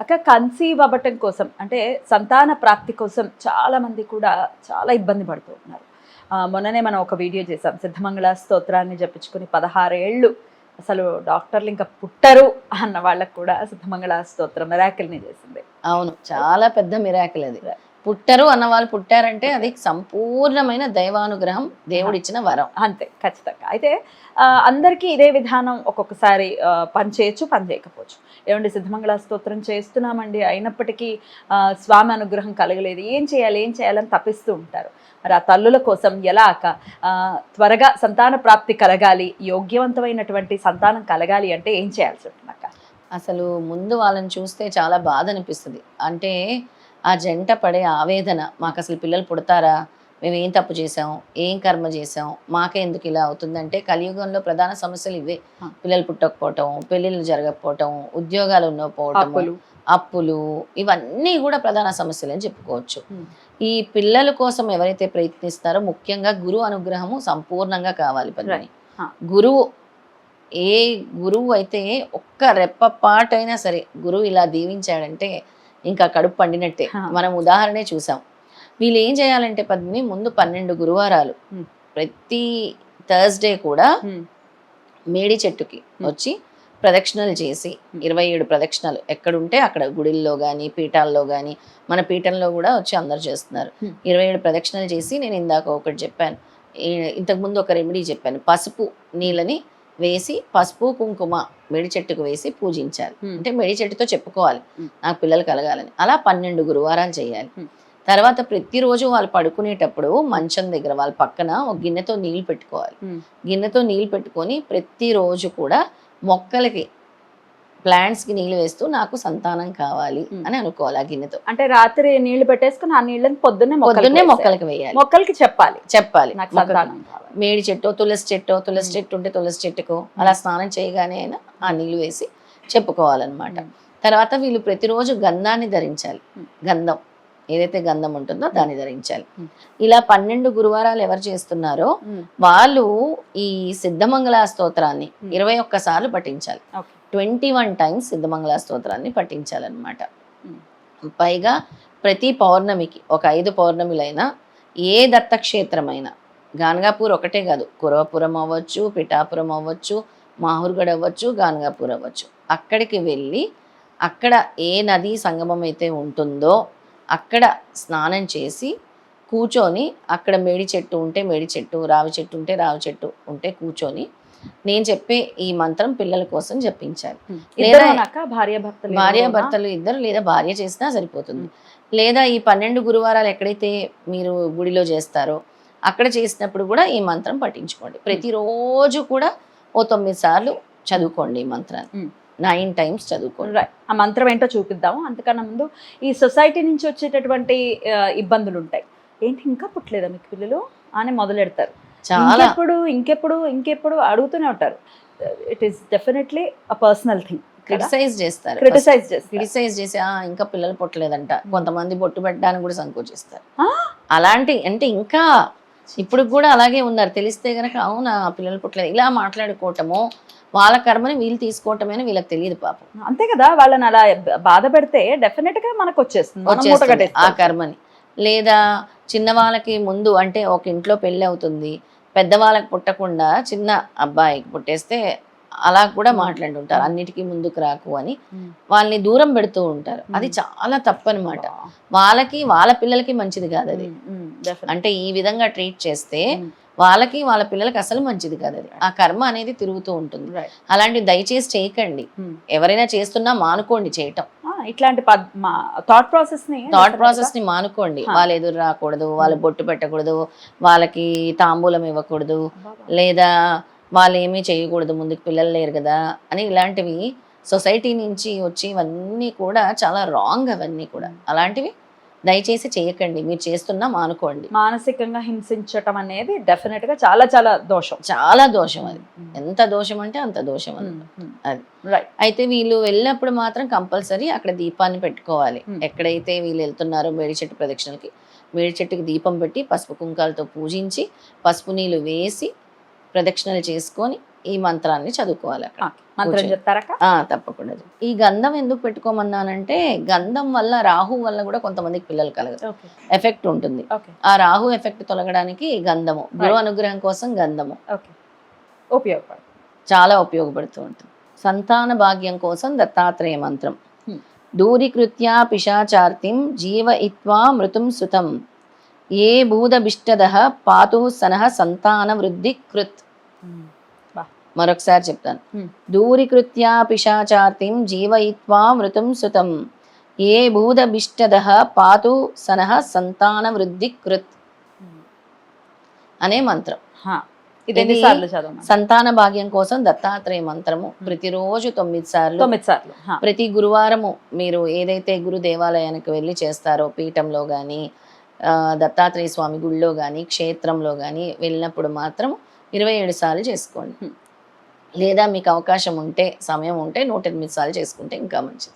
అక్క కన్సీవ్ అవ్వటం కోసం అంటే సంతాన ప్రాప్తి కోసం చాలా మంది కూడా చాలా ఇబ్బంది పడుతూ ఉన్నారు. మొన్ననే మనం ఒక వీడియో చేసాం సిద్ధమంగళ స్తోత్రాన్ని చెప్పించుకుని పదహారేళ్ళు అసలు డాక్టర్లు ఇంకా పుట్టరు అన్న వాళ్ళకు కూడా సిద్ధమంగళ స్తోత్రం మిరాకిల్ని చేసింది. అవును చాలా పెద్ద మిరాకిల్ అది. పుట్టరు అన్న వాళ్ళు పుట్టారంటే అది సంపూర్ణమైన దైవానుగ్రహం దేవుడిచ్చిన వరం. అంతే ఖచ్చితంగా. అయితే అందరికీ ఇదే విధానం ఒక్కొక్కసారి పని చేయొచ్చు పని చేయకపోవచ్చు ఏమండి సిద్ధమంగళ స్తోత్రం చేస్తున్నామండి అయినప్పటికీ స్వామి అనుగ్రహం కలగలేదు. ఏం చేయాలి ఏం చేయాలని తప్పిస్తూ ఉంటారు. మరి ఆ తల్లుల కోసం ఎలా త్వరగా సంతాన ప్రాప్తి కలగాలి యోగ్యవంతమైనటువంటి సంతానం కలగాలి అంటే ఏం చేయాల్సి ఉంటుంది అక్క అసలు ముందు వాళ్ళని చూస్తే చాలా బాధ అనిపిస్తుంది. అంటే ఆ జంట పడే ఆవేదన మాకు అసలు పిల్లలు పుడతారా మేము ఏం తప్పు చేసాం ఏం కర్మ చేసాం మాకే ఎందుకు ఇలా అవుతుందంటే కలియుగంలో ప్రధాన సమస్యలు ఇవే. పిల్లలు పుట్టకపోవటం పెళ్ళిళ్ళు జరగకపోవటం ఉద్యోగాలు ఉండకపోవటం అప్పులు ఇవన్నీ కూడా ప్రధాన సమస్యలు అని చెప్పుకోవచ్చు. ఈ పిల్లల కోసం ఎవరైతే ప్రయత్నిస్తారో ముఖ్యంగా గురువు అనుగ్రహము సంపూర్ణంగా కావాలి. Huh. గురువు ఏ గురువు అయితే ఒక్క రెప్పపాటైనా సరే గురువు ఇలా దీవించాడంటే ఇంకా కడుపు పండినట్టే. మనం ఉదాహరణే చూసాం వీళ్ళు ఏం చేయాలంటే పద్మిని ముందు పన్నెండు గురువారాలు. ప్రతి థర్స్డే కూడా. మేడి చెట్టుకి వచ్చి ప్రదక్షిణలు చేసి ఇరవై ఏడు ప్రదక్షిణలు ఎక్కడుంటే అక్కడ గుడిల్లో కానీ పీఠాల్లో కానీ మన పీఠంలో కూడా వచ్చి అందరు చేస్తున్నారు. ఇరవై ఏడు ప్రదక్షిణలు చేసి నేను ఇందాక ఒకటి చెప్పాను ఇంతకుముందు ఒక రెమెడీ చెప్పాను పసుపు నీళ్ళని వేసి పసుపు కుంకుమ మెడి చెట్టుకు వేసి పూజించాలి. అంటే మెడి చెట్టుతో చెప్పుకోవాలి. నాకు పిల్లలు కలగాలని అలా పన్నెండు గురువారాలు చేయాలి. తర్వాత ప్రతిరోజు వాళ్ళు పడుకునేటప్పుడు మంచం దగ్గర వాళ్ళ పక్కన ఒక గిన్నెతో నీళ్ళు పెట్టుకోవాలి. గిన్నెతో నీళ్ళు పెట్టుకొని ప్రతిరోజు కూడా మొక్కలకి ప్లాంట్స్కి నీళ్ళు వేస్తూ నాకు సంతానం కావాలి. అని అనుకోవాలి ఆ గిన్నెతో అంటే రాత్రి నీళ్ళు పెట్టేసుకుని ఆ నీళ్ళని పొద్దున్నే పొద్దున్నే మొక్కలకి వేయాలి మొక్కలకి చెప్పాలి చెప్పాలి నాకు. సంతానం మేడి చెట్టు తులసి చెట్టు తులసి. చెట్టు ఉంటే తులసి చెట్టుకు అలా స్నానం చేయగానే అయినా ఆ నీళ్ళు వేసి చెప్పుకోవాలన్నమాట. తర్వాత వీళ్ళు ప్రతిరోజు గంధాన్ని ధరించాలి. గంధం ఏదైతే గంధం ఉంటుందో దాన్ని ధరించాలి. ఇలా పన్నెండు గురువారాలు ఎవరు చేస్తున్నారో. వాళ్ళు ఈ సిద్ధమంగళ స్తోత్రాన్ని. ఇరవై ఒక్కసార్లు పఠించాలి ట్వంటీ వన్ టైమ్స్ సిద్ధమంగళ స్తోత్రాన్ని పఠించాలన్నమాట. పైగా ప్రతి పౌర్ణమికి ఒక ఐదు పౌర్ణమిలైనా ఏ దత్తక్షేత్రమైనా గానగాపూర్ ఒకటే కాదు కురవపురం అవ్వచ్చు పిఠాపురం అవ్వచ్చు మాహూర్గఢ్ అవ్వచ్చు గానగాపూర్ అవ్వచ్చు అక్కడికి వెళ్ళి అక్కడ ఏ నదీ సంగమం అయితే ఉంటుందో అక్కడ స్నానం చేసి కూర్చొని అక్కడ మేడి చెట్టు ఉంటే మేడి చెట్టు రావి చెట్టు ఉంటే రావి చెట్టు ఉంటే కూర్చొని నేను చెప్పే ఈ మంత్రం పిల్లల కోసం జపించాలి. లేదా భార్య భర్తలు భార్య? భర్తలు ఇద్దరు లేదా భార్య చేసినా సరిపోతుంది. లేదా ఈ పన్నెండు గురువారాలు ఎక్కడైతే మీరు గుడిలో చేస్తారో అక్కడ చేసినప్పుడు కూడా ఈ మంత్రం పఠించుకోండి. ప్రతిరోజు కూడా ఓ తొమ్మిది సార్లు చదువుకోండి ఈ మంత్రాన్ని. నైన్ టైమ్స్ చదువుకోండి. ఆ మంత్రం ఏంటో చూపిద్దాము. అంతకన్నా ముందు ఈ సొసైటీ నుంచి వచ్చేటటువంటి ఇబ్బందులు ఉంటాయి ఏంటి ఇంకా పుట్టలేదా మీకు పిల్లలు? అని మొదలెడతారు. చాలా. ఇంకెప్పుడు ఇంకెప్పుడు ఇంకెప్పుడు అడుగుతూనే ఉంటారు. It is definitely a personal thing criticize చేస్తారు. క్రిటిసైజ్ చేస్తారు. క్రిటిసైజ్ చేసి "ఆ, ఇంకా పిల్లలు పుట్టలేదంట. కొంతమంది బొట్టు పెట్టడానికి కూడా సంకోచిస్తారు? అలాంటి అంటే ఇంకా ఇప్పుడు కూడా అలాగే ఉన్నారు. తెలిస్తే గనక అవునా పిల్లలు పుట్టలేదు. ఇలా మాట్లాడుకోవటము వాళ్ళ కర్మని వీళ్ళు తీసుకోవటమని వీళ్ళకి తెలియదు పాపం. అంతే కదా? వాళ్ళని అలా బాధ పెడితే డెఫినెట్గా మనకు వచ్చేస్తుంది. ఆ. కర్మని. లేదా చిన్నవాళ్ళకి ముందు అంటే ఒక ఇంట్లో పెళ్ళి అవుతుంది. పెద్దవాళ్ళకి పుట్టకుండా చిన్న అబ్బాయికి పుట్టేస్తే అలా కూడా మాట్లాడుంటారు. అన్నిటికీ ముందుకు రాకు అని. వాళ్ళని దూరం పెడుతూ ఉంటారు. అది. చాలా తప్పనమాట వాళ్ళకి వాళ్ళ పిల్లలకి మంచిది కాదు అది. అంటే ఈ విధంగా ట్రీట్ చేస్తే. వాళ్ళకి వాళ్ళ పిల్లలకి అసలు మంచిది కాదు అది. ఆ కర్మ అనేది తిరుగుతూ ఉంటుంది. అలాంటివి దయచేసి చేయకండి. ఎవరైనా చేస్తున్నా మానుకోండి చేయటం. ఇట్లాంటి థాట్ ప్రాసెస్ని థాట్ ప్రాసెస్ని మానుకోండి. వాళ్ళు ఎదురు రాకూడదు వాళ్ళు బొట్టు పెట్టకూడదు వాళ్ళకి తాంబూలం ఇవ్వకూడదు లేదా వాళ్ళు ఏమీ చేయకూడదు ముందుకు పిల్లలు లేరు కదా అని ఇలాంటివి సొసైటీ నుంచి వచ్చి ఇవన్నీ కూడా చాలా రాంగ్ అవన్నీ కూడా. అలాంటివి దయచేసి చేయకండి. మీరు చేస్తున్నా మానుకోండి. మానసికంగా హింసించటం అనేది డెఫినెట్గా చాలా చాలా దోషం. చాలా దోషం అది. ఎంత దోషం అంటే అంత దోషం అది. అది. రైట్ అయితే వీళ్ళు వెళ్ళినప్పుడు మాత్రం కంపల్సరీ అక్కడ దీపాన్ని పెట్టుకోవాలి. ఎక్కడైతే వీళ్ళు వెళ్తున్నారో మేడి చెట్టు ప్రదక్షిణలకి మేడి చెట్టుకి దీపం పెట్టి పసుపు కుంకాలతో పూజించి పసుపు నీళ్ళు వేసి ప్రదక్షిణలు చేసుకొని ఈ మంత్రాన్ని చదువుకోవాలి అక్కడ. మంత్రం ఆ, తప్పకుండా. ఈ గంధం ఎందుకు పెట్టుకోమన్నానంటే గంధం వల్ల రాహు వల్ల కూడా కొంతమందికి పిల్లలు కలగదు ఎఫెక్ట్ ఉంటుంది. ఆ రాహు ఎఫెక్ట్ తొలగడానికి గంధము గురు అనుగ్రహం కోసం గంధము. ఉపయోగపడు. చాలా ఉపయోగపడుతూ ఉంటుంది. సంతాన భాగ్యం కోసం దత్తాత్రేయ మంత్రం. Hmm. దూరీకృత్య పిశాచార్తిం జీవ ఇత్వా మృతుం సుతం. ఏ భూదభిష్టద పాతు సనః సంతాన వృద్ధి కృత్. మరొకసారి చెప్తాను. దూరీకృత్య పిశాచార్తిం జీవయిత్వా మృతుం సుతం. ఏ భూదభిష్టద పాతు సనః సంతాన వృద్ధి కృత్. అనే మంత్రం. ఇది సంతాన భాగ్యం కోసం దత్తాత్రేయ మంత్రము. ప్రతిరోజు తొమ్మిది సార్లు. తొమ్మిది సార్లు. ప్రతి గురువారము మీరు ఏదైతే గురు దేవాలయానికి వెళ్ళి చేస్తారో పీఠంలో కానీ దత్తాత్రేయ స్వామి గుళ్ళో కానీ క్షేత్రంలో కానీ వెళ్ళినప్పుడు మాత్రం ఇరవై ఏడు సార్లు చేసుకోండి. లేదా మీకు అవకాశం ఉంటే సమయం ఉంటే నూట ఎనిమిది సార్లు చేసుకుంటే ఇంకా మంచిది.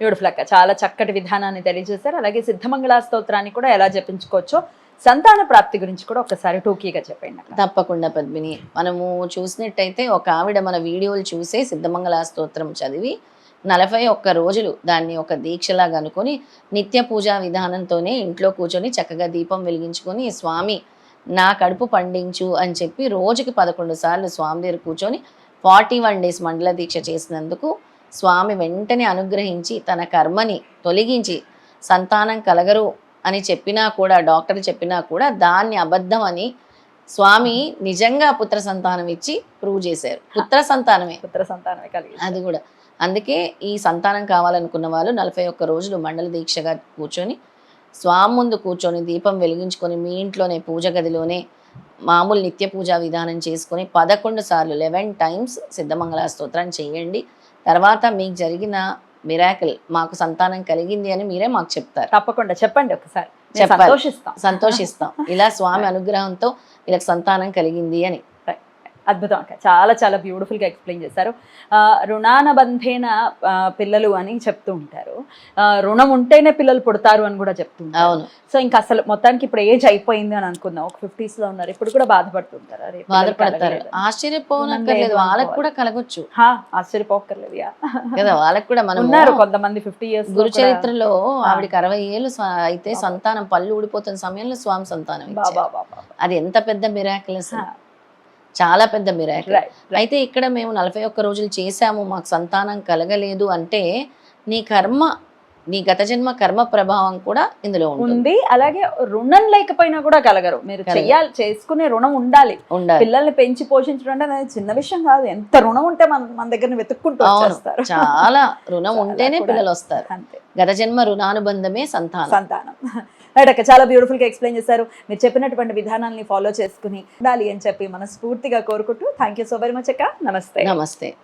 బ్యూటిఫుల్ అక్క. చాలా చక్కటి విధానాన్ని తెలియజేశారు. అలాగే సిద్ధమంగళ స్తోత్రాన్ని కూడా ఎలా జపించుకోవచ్చో సంతాన ప్రాప్తి గురించి కూడా ఒకసారి టూకీగా చెప్పండి తప్పకుండా పద్మిని. మనము చూసినట్టయితే ఒక ఆవిడ మన వీడియోలు చూసే సిద్ధమంగళ స్తోత్రం చదివి నలభై ఒక్క రోజులు దాన్ని ఒక దీక్షలాగా అనుకొని నిత్య పూజా విధానంతోనే ఇంట్లో కూర్చొని చక్కగా దీపం వెలిగించుకొని స్వామి నా కడుపు పండించు అని చెప్పి రోజుకి పదకొండు సార్లు స్వామి దగ్గర కూర్చొని ఫార్టీ వన్ డేస్ మండల దీక్ష చేసినందుకు స్వామి వెంటనే అనుగ్రహించి తన కర్మని తొలగించి సంతానం కలగరు అని చెప్పినా కూడా డాక్టర్లు చెప్పినా కూడా దాన్ని అబద్ధం అని స్వామి నిజంగా పుత్ర సంతానం ఇచ్చి ప్రూవ్ చేశారు. పుత్ర సంతానమే. పుత్ర సంతానమే కలిగి అది కూడా. అందుకే ఈ సంతానం కావాలనుకున్న వాళ్ళు నలభై ఒక్క రోజులు మండల దీక్షగా కూర్చొని స్వామి ముందు కూర్చొని దీపం వెలిగించుకొని మీ ఇంట్లోనే పూజ గదిలోనే మామూలు నిత్య పూజా విధానం చేసుకొని పదకొండు సార్లు లెవెన్ టైమ్స్ సిద్ధమంగళ స్తోత్రం చేయండి. తర్వాత మీకు జరిగిన మిరాకిల్ మాకు సంతానం కలిగింది అని మీరే మాకు చెప్తారు. తప్పకుండా. చెప్పండి ఒకసారి. సంతోషిస్తాం. సంతోషిస్తాం. ఇలా స్వామి అనుగ్రహంతో వీళ్ళకి సంతానం కలిగింది అని. అద్భుతం అక్క. చాలా చాలా బ్యూటిఫుల్గా ఎక్స్ప్లెయిన్ చేశారు. ఆ, పిల్లలు అని చెప్తూ ఉంటారు. రుణం ఉంటేనే పిల్లలు పుడతారు అని కూడా చెప్తూ ఉంటారు. అవును. సో ఇంకా అసలు మొత్తానికి ఇప్పుడు ఏజ్ అయిపోయింది అని అనుకుందాం. ఒక ఫిఫ్టీస్లో ఉన్నారు. ఇప్పుడు కూడా బాధపడుతుంటారు అరే బాధపడతారు. ఆశ్చర్యపోనక్కర్లేదు. వాళ్ళకి. కూడా కలగొచ్చు. కదా వాళ్ళకి కూడా మనం ఉన్నారు కొంతమంది ఫిఫ్టీ ఇయర్స్ గురు చరిత్రలో ఆవిడకి అరవై ఏళ్ళు అయితే సంతానం పళ్ళు ఊడిపోతున్న సమయంలో స్వామి సంతానం ఇచ్చారు. బాబా బాబా. అది ఎంత పెద్ద మిరాకిల్ చాలా పెద్ద మిరాకిల్ అయితే ఇక్కడ మేము నలభై ఒక్క రోజులు చేశాము మాకు సంతానం కలగలేదు అంటే నీ కర్మ నీ గత జన్మ కర్మ ప్రభావం కూడా ఇందులో ఉంది. అలాగే రుణం లేకపోయినా కూడా కలగరు. మీరు. చెయ్యాలి చేసుకునే రుణం ఉండాలి. ఉండాలి. పిల్లల్ని పెంచి పోషించడం అంటే అది చిన్న విషయం కాదు. ఎంత రుణం ఉంటే మన మన దగ్గర వెతుక్కుంటూ చాలా రుణం ఉంటేనే. పిల్లలు వస్తారు అంతే. గత జన్మ రుణానుబంధమే సంతానం. సంతానం. రైట్ అక్క చాలా బ్యూటిఫుల్గా ఎక్స్ప్లెయిన్ చేశారు. మీరు చెప్పినటువంటి విధానాల్ని ఫాలో చేసుకుని ఉండాలి అని చెప్పి మనస్ఫూర్తిగా కోరుకుంటూ thank you so very much అక్క. నమస్తే. నమస్తే.